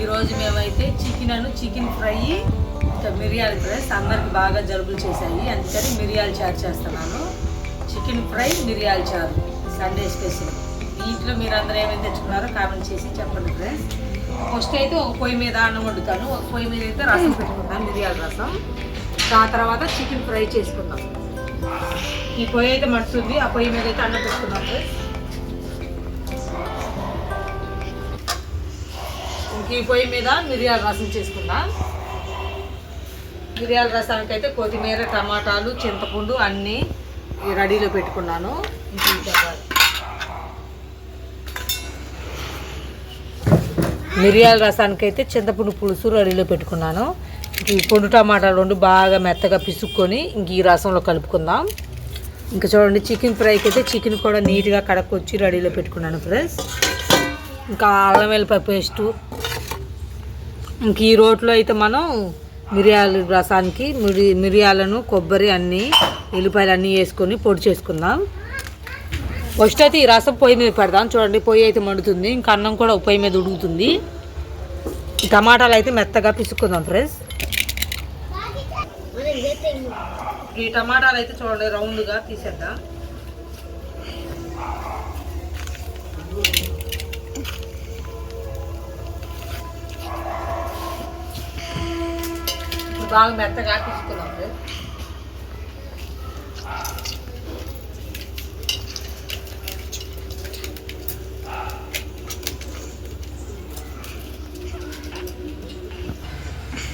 ఈరోజు మేమైతే చికెన్ అను chicken fry ఇంకా మిరియాల ఫ్రెండ్స్ అందరికి బాగా జలుబులు చేశాయి. అందుకని మిరియాలు చారు చేస్తున్నాను. చికెన్ ఫ్రై మిరియాల చారు. సండే స్పెషల్ ఇంట్లో మీరు అందరూ ఏమేమి తెచ్చుకున్నారో కామెంట్ చేసి చెప్పండి ఫ్రెండ్స్ ఫస్ట్ అయితే ఒక పొయ్యి మీద అన్నం వండుతాను. ఒక పొయ్యి మీద అయితే రసం పెట్టుకుంటాను మిరియాల రసం. దాని తర్వాత చికెన్ ఫ్రై చేసుకుందాం. ఈ పొయ్యి అయితే మడుతుంది ఆ పొయ్యి మీద అయితే అన్నం పెట్టుకున్నాం ఫ్రెండ్స్ ఈ పొయ్యి మీద మిరియాల రసం చేసుకుందాం మిరియాల రసానికి అయితే కొత్తిమీర టమాటాలు చింతపండు అన్నీ ఈ రెడీలో పెట్టుకున్నాను. మిరియాల రసానికి అయితే చింతపండు పులుసు రెడీలో పెట్టుకున్నాను. ఈ పొండు టమాటాలు రెండు బాగా మెత్తగా పిసుక్కొని ఇంక ఈ రసంలో కలుపుకుందాం. ఇంకా చూడండి చికెన్ ఫ్రైకి అయితే చికెన్ కూడా నీట్గా కడకొచ్చి రెడీలో పెట్టుకున్నాను ఫ్రెండ్స్. ఇంకా అల్లం వెల్లిపాయ పేస్టు ఇంక ఈ రోట్లో అయితే మనం మిరియాల రసానికి మిరి మిరియాలను కొబ్బరి అన్నీ ఎల్లిపాయలు అన్నీ వేసుకొని పొడి చేసుకుందాం. ఫస్ట్ అయితే ఈ రసం పొయ్యి మీద పెడదాం. చూడండి పొయ్యి అయితే మండుతుంది. ఇంకా అన్నం కూడా పొయ్యి మీద ఉడుకుతుంది. టమాటాలు అయితే మెత్తగా పిసుకుందాం ఫ్రెండ్స్ ఈ టమాటాలు అయితే చూడండి రౌండ్గా తీసేద్దాం. బాగా మెత్తగా ఆపించుకున్నాం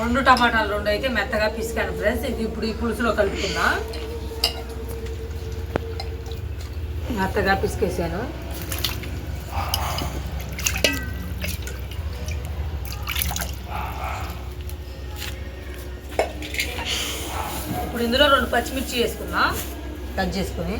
రెండు టమాటాలు రెండు అయితే మెత్తగా పిసికాను ఫ్రెండ్స్. ఇది ఇప్పుడు ఈ పులుసులో కలుపుకున్నా మెత్తగా పిసికేసాను. ఇప్పుడు ఇందులో రెండు పచ్చిమిర్చి వేసుకున్నా కట్ చేసుకుని.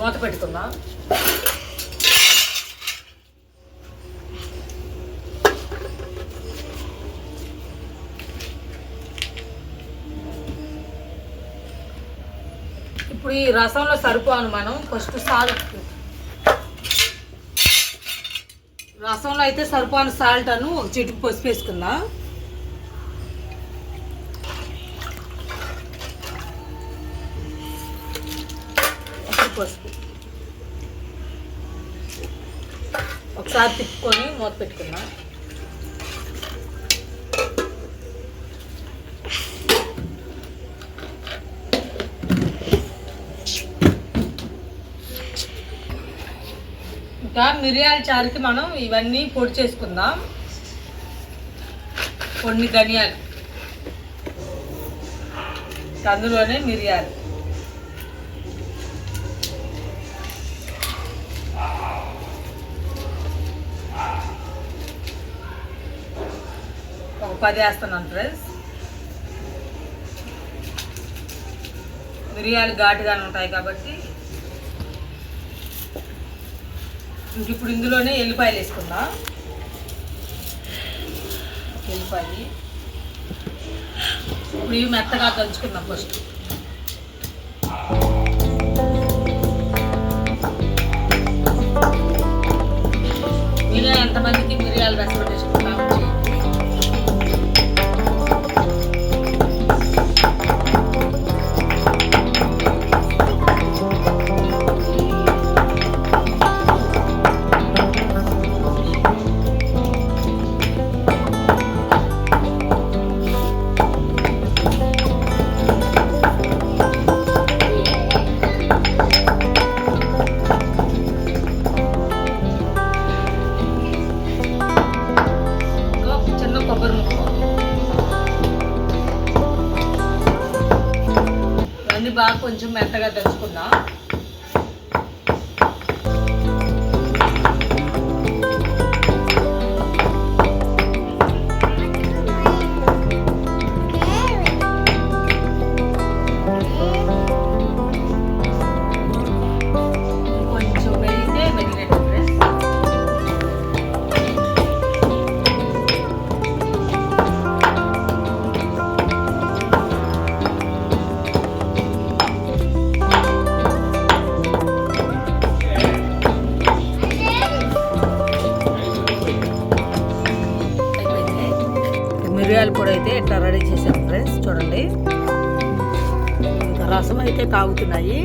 మూత పెట్టుకుందాం. ఇప్పుడు ఈ రసంలో సరిపోను మనం. First salt. రసంలో అయితే సరిపోను సాల్ట్ అను. ఒక చిటికి పసుపు వేసుకుందాం. పసుపు. ఒకసారి తిప్పుకొని మూత పెట్టుకుందాం. ఇంకా మిరియాల చారుకి మనం ఇవన్నీ పొడి చేసుకుందాం. కొన్ని ధనియాలు. అందులోనే మిరియాలు. ఒక పది వేస్తున్నాను ఫ్రెండ్స్. మిరియాలు ఘాటుగానే ఉంటాయి కాబట్టి ఇంక ఇప్పుడు ఇందులోనే ఎల్లిపాయలు వేసుకుందా? ఎల్లిపాయ ఇప్పుడు ఇవి మెత్తగా దంచుకుందాం ఫస్ట్. మీరు ఎంతమందికి మిరియాలు రసం వేసుకుంటాం కొంచెం మెత్తగా ఫ్రెండ్స్ ఇంకా రసం అయితే కాగుతున్నాయి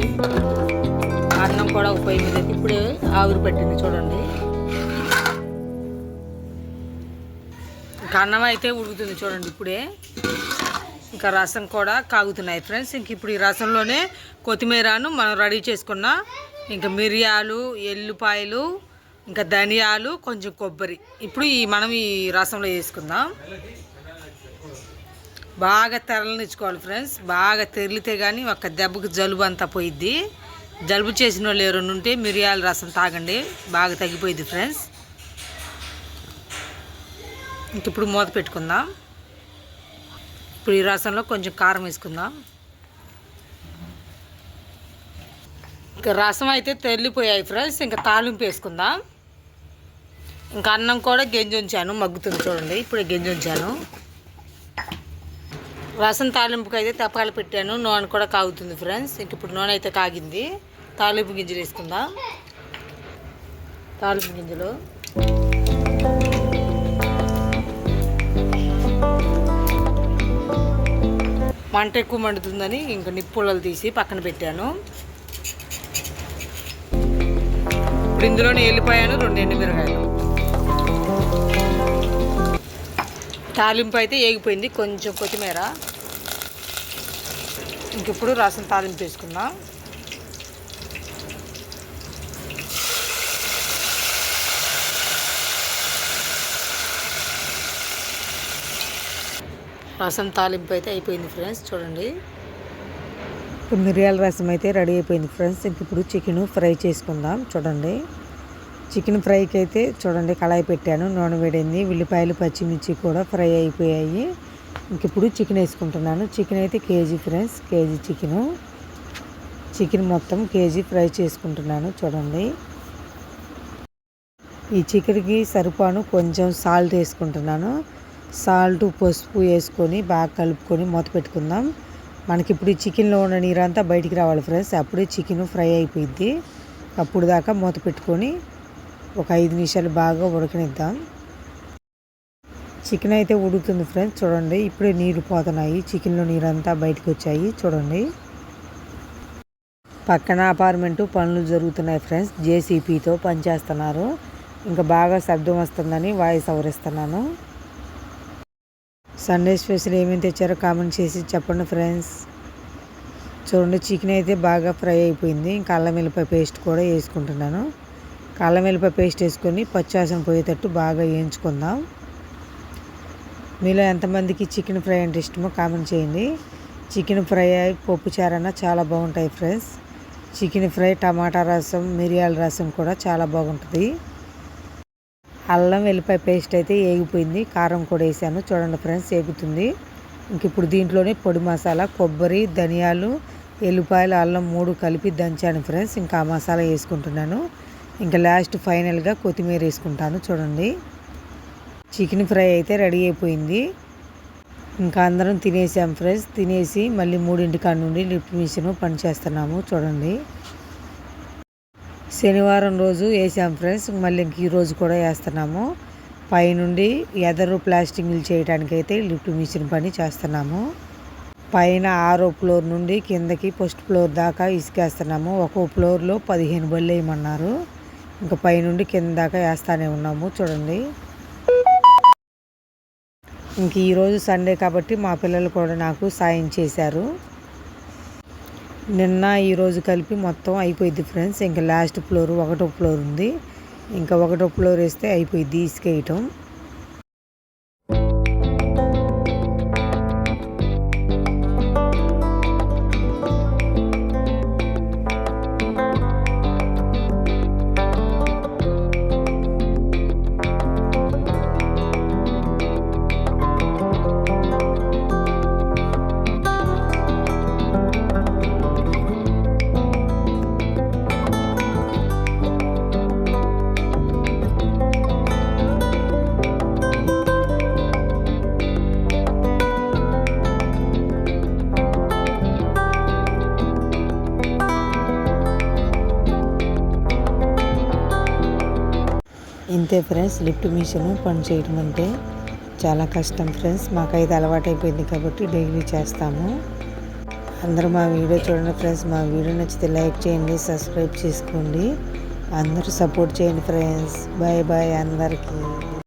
అన్నం కూడా ఒక పొయ్యి మీద ఇప్పుడే ఆవిరి పెట్టింది చూడండి. ఇంకా అన్నం అయితే ఉడుకుతుంది చూడండి ఇప్పుడే. ఇంకా రసం కూడా కాగుతున్నాయి ఫ్రెండ్స్. ఇంక ఇప్పుడు ఈ రసంలోనే కొత్తిమీరను మనం రెడీ చేసుకున్న ఇంకా మిరియాలు ఎల్లుపాయలు ఇంకా ధనియాలు కొంచెం కొబ్బరి. ఇప్పుడు ఈ మనం ఈ రసంలో వేసుకుందాం. బాగా తెరలనిచ్చుకోవాలి ఫ్రెండ్స్. బాగా తెరిలితే కానీ ఒక దెబ్బకి జలుబు అంతా పోయిద్ది. జలుబు చేసిన వాళ్ళు ఎవరైనా ఉంటే మిరియాల రసం తాగండి. బాగా తగ్గిపోయింది ఫ్రెండ్స్. ఇంక ఇప్పుడు మూత పెట్టుకుందాం. ఇప్పుడు ఈ రసంలో కొంచెం కారం వేసుకుందాం. ఇంకా రసం అయితే తెల్లిపోయాయి ఫ్రెండ్స్. ఇంకా తాలింపు వేసుకుందాం. ఇంకా అన్నం కూడా గెంజి ఉంచాను. మగ్గుతుంది చూడండి. ఇప్పుడే గెంజి ఉంచాను. రసం తాలింపుకి అయితే తెప్పకాయలు పెట్టాను. నూనె కూడా కాగుతుంది ఫ్రెండ్స్. ఇంక ఇప్పుడు నూనె అయితే కాగింది. తాలింపు గింజలు వేసుకుందాం. తాలింపు గింజలు. మంట ఎక్కువ మండుతుందని ఇంకా నిప్పులలు తీసి పక్కన పెట్టాను. ఇప్పుడు ఇందులోనే వెళ్ళిపోయాను రెండు ఎండు మిరగాయలు తాలింపు అయితే ఏగిపోయింది. కొంచెం కొత్తిమీర. ఇంకెప్పుడు రసం తాలింపు వేసుకుందాం రసం తాలింపు అయితే అయిపోయింది ఫ్రెండ్స్. చూడండి. ఇప్పుడు మిరియాల రసం అయితే రెడీ అయిపోయింది ఫ్రెండ్స్. ఇంక ఇప్పుడు చికెన్ ఫ్రై చేసుకుందాం. చూడండి. చికెన్ ఫ్రైకి అయితే చూడండి కళాయి పెట్టాను నూనె వేడింది ఉల్లిపాయలు పచ్చిమిర్చి కూడా ఫ్రై అయిపోయాయి. ఇంక ఇప్పుడు చికెన్ వేసుకుంటున్నాను. చికెన్ అయితే KG friends KG chicken. Chicken మొత్తం కేజీ ఫ్రై చేసుకుంటున్నాను చూడండి. ఈ చికెన్కి సరిపాను కొంచెం సాల్ట్ వేసుకుంటున్నాను. సాల్ట్ పసుపు వేసుకొని బాగా కలుపుకొని మూత పెట్టుకుందాం. మనకి ఇప్పుడు ఈ చికెన్లో ఉన్న నీరంతా బయటికి రావాలి ఫ్రెండ్స్. అప్పుడే చికెన్ ఫ్రై అయిపోయింది అప్పుడు దాకా మూత పెట్టుకొని ఒక ఐదు నిమిషాలు బాగా ఉడకనిద్దాం. చికెన్ అయితే ఉడుకుతుంది ఫ్రెండ్స్ చూడండి. ఇప్పుడే నీరు పోతున్నాయి. చికెన్లో నీరంతా బయటకు వచ్చాయి చూడండి. పక్కన అపార్ట్మెంటు పనులు జరుగుతున్నాయి ఫ్రెండ్స్. జేసీపీతో పనిచేస్తున్నారు. ఇంకా బాగా శబ్దం వస్తుందని వాయిస్ అవరిస్తున్నాను. సండే స్పెషల్ ఏమేమి తెచ్చారో కామెంట్ చేసి చెప్పండి ఫ్రెండ్స్. చూడండి చికెన్ అయితే బాగా ఫ్రై అయిపోయింది. ఇంకా అల్లం వెల్లిపాయ పేస్ట్ కూడా వేసుకుంటున్నాను. అల్లం వెల్లిపాయ పేస్ట్ వేసుకొని పచ్చివాసన పోయేటట్టు బాగా వేయించుకుందాం. మీలో ఎంతమందికి చికెన్ ఫ్రై అంటే ఇష్టమో కామెంట్ చేయండి. చికెన్ ఫ్రై పప్పు చారన్న చాలా బాగుంటాయి ఫ్రెండ్స్. చికెన్ ఫ్రై టమాటా రసం మిరియాల రసం కూడా చాలా బాగుంటుంది. అల్లం వెల్లిపాయ పేస్ట్ అయితే ఏగిపోయింది. కారం కూడా వేసాను. చూడండి ఫ్రెండ్స్ ఏగుతుంది. ఇంక ఇప్పుడు దీంట్లోనే పొడి మసాలా కొబ్బరి ధనియాలు ఎల్లిపాయలు అల్లం మూడు కలిపి దంచాను ఫ్రెండ్స్. ఇంకా ఆ మసాలా వేసుకుంటున్నాను. ఇంకా లాస్ట్ ఫైనల్గా కొత్తిమీర వేసుకుంటాను చూడండి. చికెన్ ఫ్రై అయితే రెడీ అయిపోయింది. ఇంకా అందరం తినేసాం ఫ్రెండ్స్. తినేసి మళ్ళీ మూడింటి కాడ నుండి లిఫ్ట్ మిషన్ పని చేస్తున్నాము చూడండి. శనివారం రోజు వేసాం ఫ్రెండ్స్. మళ్ళీ ఇంక ఈరోజు కూడా వేస్తున్నాము. పైనుండి ఎదరు ప్లాస్టింగ్లు చేయడానికి అయితే లిఫ్ట్ మిషన్ పని చేస్తున్నాము. పైన ఆరో ఫ్లోర్ నుండి కిందకి ఫస్ట్ ఫ్లోర్ దాకా ఇసుకేస్తున్నాము. ఒక్కో ఫ్లోర్లో పదిహేను బళ్ళు వేయమన్నారు. ఇంకా పైనుండి కింద దాకా వేస్తానే ఉన్నాము చూడండి. ఇంక ఈరోజు సండే కాబట్టి మా పిల్లలు కూడా నాకు సాయం చేశారు. నిన్న ఈరోజు కలిపి మొత్తం అయిపోయింది ఫ్రెండ్స్. ఇంకా లాస్ట్ ఫ్లోర్ ఒకటో ఫ్లోర్ ఉంది. ఇంకా ఒకటో ఫ్లోర్ వేస్తే అయిపోయింది ఇసుకేయటం ఇంతే ఫ్రెండ్స్ లిఫ్ట్ మిషన్ పని చేయడం అంటే చాలా కష్టం ఫ్రెండ్స్. మాకైతే అలవాటు అయిపోయింది కాబట్టి డైలీ చేస్తాము. అందరూ మా వీడియో చూడండి ఫ్రెండ్స్. మా వీడియో నచ్చితే లైక్ చేయండి సబ్స్క్రైబ్ చేసుకోండి. అందరూ సపోర్ట్ చేయండి ఫ్రెండ్స్. బాయ్ బాయ్ అందరికీ.